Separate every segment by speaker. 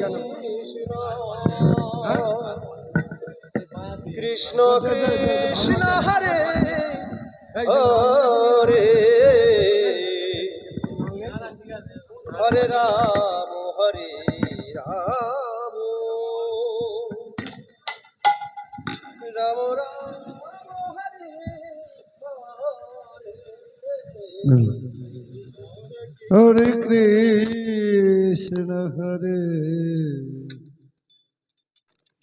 Speaker 1: কেন কৃষ্ণ কৃষ্ণ হরে হরে হরে রাম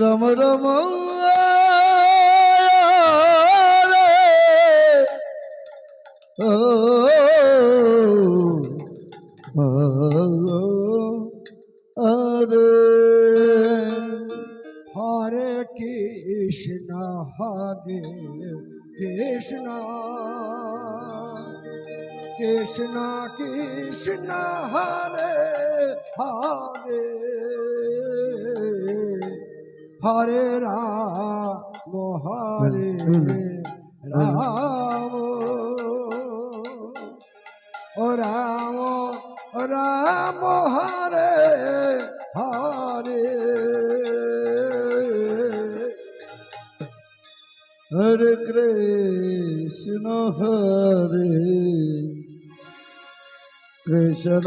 Speaker 2: রাম রাম আরে হরে কৃষ্ণ হরে কৃষ্ণ কৃষ্ণ কৃষ্ণ হরে হরে হরে রাম হরে রাম ও রাম রাম হরে হরে হরে কৃষ্ণ হরে কৃষ্ণ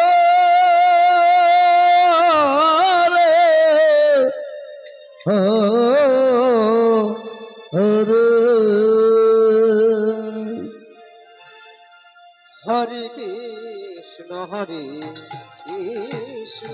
Speaker 2: হরে কৃষ্ণ হরে কৃষ্ণ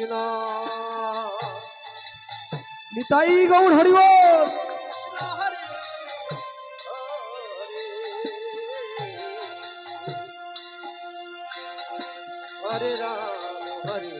Speaker 2: কৃষ্ণ নিতাই গৌর হরিব হরে রাম হরে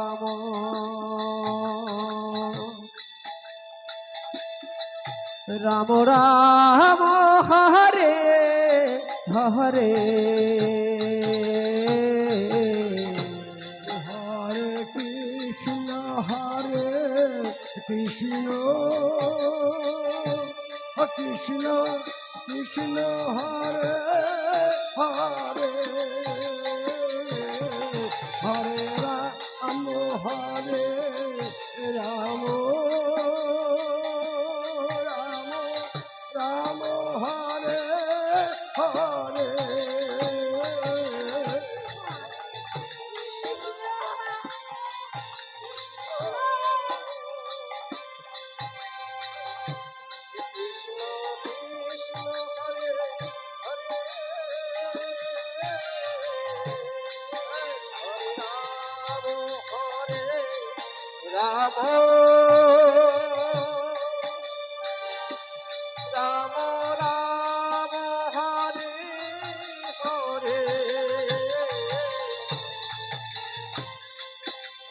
Speaker 2: রাম রাম হরে হরে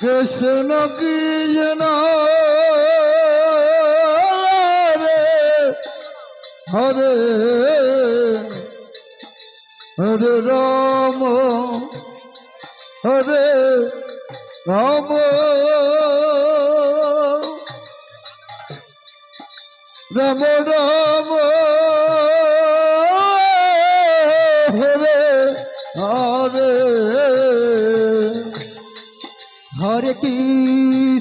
Speaker 2: কৃষ্ণ কৃষ্ণ রে হরে হরে রাম হরে রাম রাম রাম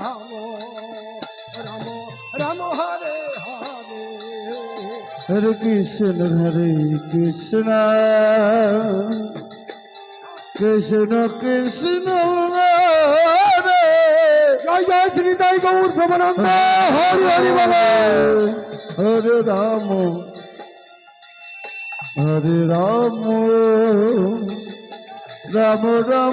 Speaker 2: রাম রাম রাম হরে হরে হরে কৃষ্ণ হরে কৃষ্ণ কৃষ্ণ কৃষ্ণ হরে জয় জয় শ্রী তাই গৌর প্রমানন্দ হরি হরি বলে হরে রাম হরে রাম রাম রাম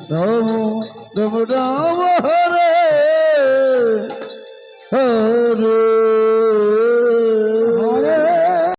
Speaker 2: রাম রাম রাম হরে হরে